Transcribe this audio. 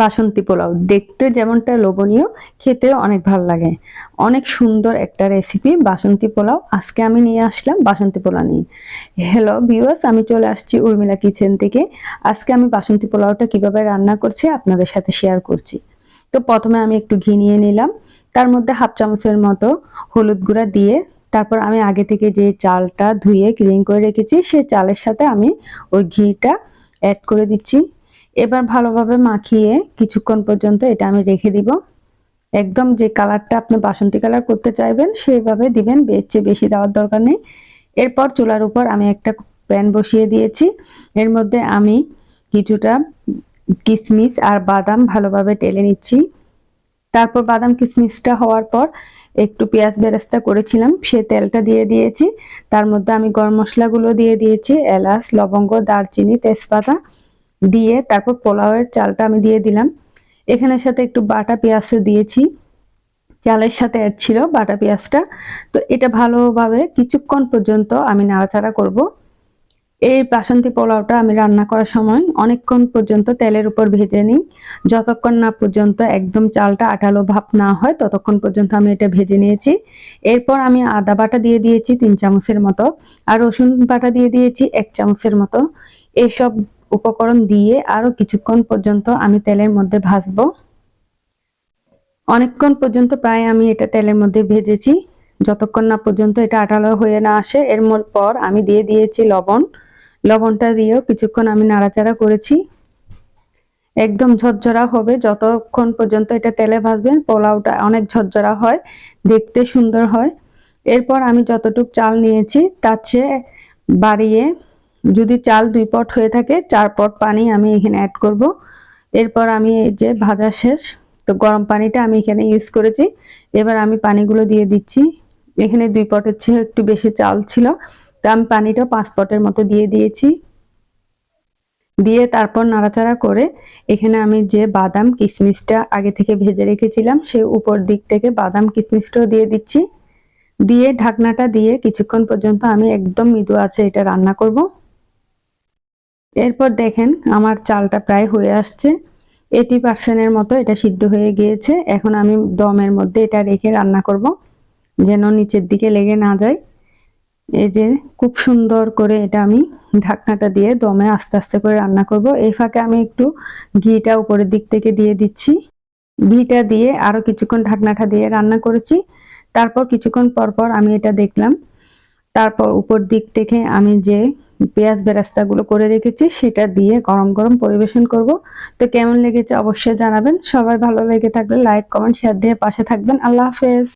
বাসন্তী পোলাও। দেখতে যেমনটা লোভনীয়, খেতেও অনেক ভালো লাগে। অনেক সুন্দর একটা রেসিপি বাসন্তী পোলাও। আজকে আমি নিয়ে আসলাম বাসন্তী পোলাও নিয়ে। হ্যালো ভিউয়ার্স আমি চলে আসছি উর্মিলা কিচেন থেকে। আজকে আমি বাসন্তী পোলাওটা কীভাবে রান্না করছি আপনাদের সাথে শেয়ার করছি। তো প্রথমে আমি একটু ঘি নিয়ে নিলাম। তার মধ্যে হাফ চামচের মতো হলুদ গুঁড়া দিয়ে তারপর আমি আগে থেকে যে চালটা ধুয়ে ক্লিন করে রেখেছি সেই চালের সাথে আমি ওই ঘিটা অ্যাড করে দিচ্ছি। এবার ভালোভাবে মাখিয়ে কিছুক্ষণ পর্যন্ত এটা আমি রেখে দিব। একদম যে কালারটা আপনি বাসন্তী কালার করতে চাইবেন সেইভাবে দিবেন চেয়ে বেশি দেওয়ার দরকার নেই। এরপর চুলার উপর আমি একটা প্যান বসিয়ে দিয়েছি। এর মধ্যে আমি কিছুটা কিশমিশ আর বাদাম ভালোভাবে টেলে নিচ্ছি। তারপর বাদাম কিশমিশটা হওয়ার পর একটু পেঁয়াজ বেরেস্তা করেছিলাম, সে তেলটা দিয়ে দিয়েছি। তার মধ্যে আমি গরম মশলাগুলো দিয়ে দিয়েছি, এলাচ, লবঙ্গ, দারচিনি, তেজপাতা। দিয়ে তারপর পোলাওয়ের চালটা আমি দিয়ে দিলাম। এখানের সাথে একটু বাটা পেঁয়াজও দিয়েছি। চালের সাথে অ্যাড ছিল বাটা পেঁয়াজটা। তো এটা ভালোভাবে কিছুক্ষণ পর্যন্ত আমি নাড়াচাড়া করব। এই বাসন্তী পোলাওটা আমি রান্না করার সময় অনেকক্ষণ পর্যন্ত তেলের উপর ভেজে নিই। যতক্ষণ না পর্যন্ত একদম চালটা আঠালো ভাব না হয়, ততক্ষণ পর্যন্ত আমি এটা ভেজে নিয়েছি। এরপর আমি আদা বাটা দিয়ে দিয়েছি তিন চামচের মতো। আর রসুন বাটা দিয়ে দিয়েছি এক চামচের মতো। এইসব উপকরণ দিয়ে আরও কিছুক্ষণ পর্যন্ত আমি তেলের মধ্যে ভাজবো। অনেকক্ষণ পর্যন্ত প্রায় আমি এটা তেলের মধ্যে ভেজেছি। যতক্ষণ না পর্যন্ত এটা আঠালো হয়ে না আসে, এর পর আমি দিয়ে দিয়েছি লবণ। লবণটা দিয়েও কিছুক্ষণ আমি নাড়াচাড়া করেছি। একদম ঝরঝরা হবে, যতক্ষণ পর্যন্ত এটা তেলে ভাজবেন, পোলাওটা অনেক ঝরঝরা হয়, দেখতে সুন্দর হয়। এরপর আমি যতটুক চাল নিয়েছি, তার চেয়ে বাড়িয়ে যদি চাল দুই পট হয়ে থাকে, চার পট পানি আমি এখানে অ্যাড করব। এরপর আমি যে ভাজা শেষ, তো গরম পানিটা আমি এখানে ইউজ করেছি। এবার আমি পানিগুলো দিয়ে দিচ্ছি। এখানে দুই পটের চেয়ে একটু বেশি চাল ছিল, তো আমি পানিটা পাঁচ পটের মতো দিয়ে দিয়েছি। দিয়ে তারপর নাড়াচাড়া করে এখানে আমি যে বাদাম কিশমিশটা আগে থেকে ভেজে রেখেছিলাম সেই উপর দিক থেকে বাদাম কিশমিশটাও দিয়ে দিচ্ছি। দিয়ে ঢাকনাটা দিয়ে কিছুক্ষণ পর্যন্ত আমি একদম মৃদু আছে এটা রান্না করব। এরপর দেখেন আমার চালটা প্রায় হয়ে আসছে। এইটি পার্সেন্টের মতো এটা সিদ্ধ হয়ে গিয়েছে। এখন আমি দমের মধ্যে এটা রেখে রান্না করব, যেন নিচের দিকে লেগে না যায়। এই যে খুব সুন্দর করে এটা আমি ঢাকনাটা দিয়ে দমে আস্তে আস্তে করে রান্না করব। এই ফাঁকে আমি একটু ঘিটা উপরের দিক থেকে দিয়ে দিচ্ছি। ঘিটা দিয়ে আরও কিছুক্ষণ ঢাকনাটা দিয়ে রান্না করেছি। তারপর কিছুক্ষণ পর পর আমি এটা দেখলাম। তারপর উপর দিক থেকে আমি যে পেঁয়াজ বেরাস্তাগুলো করে রেখেছি, সেটা দিয়ে গরম গরম পরিবেশন করব। তো কেমন লেগেছে অবশ্যই জানাবেন। সবাই ভালো লেগে থাকলে লাইক কমেন্ট শেয়ার দিয়ে পাশে থাকবেন। আল্লাহ হাফেজ।